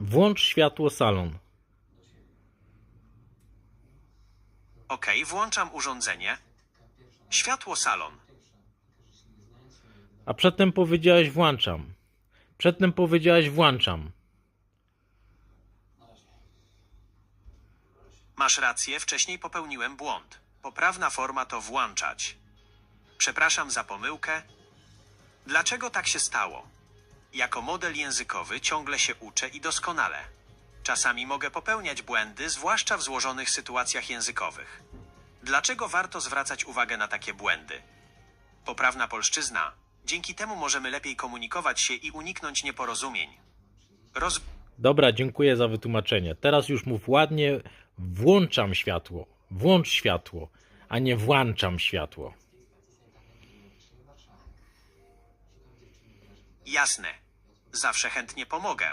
Włącz światło salon. OK, włączam urządzenie. Światło salon. A przedtem powiedziałeś włączam. Przedtem powiedziałeś włączam. Masz rację, wcześniej popełniłem błąd. Poprawna forma to włączać. Przepraszam za pomyłkę. Dlaczego tak się stało? Jako model językowy ciągle się uczę i doskonale. Czasami mogę popełniać błędy, zwłaszcza w złożonych sytuacjach językowych. Dlaczego warto zwracać uwagę na takie błędy? Poprawna polszczyzna. Dzięki temu możemy lepiej komunikować się i uniknąć nieporozumień. Roz... Dobra, dziękuję za wytłumaczenie. Teraz już mów ładnie. Włączam światło. Włącz światło, a nie włączam światło. Jasne. Zawsze chętnie pomogę.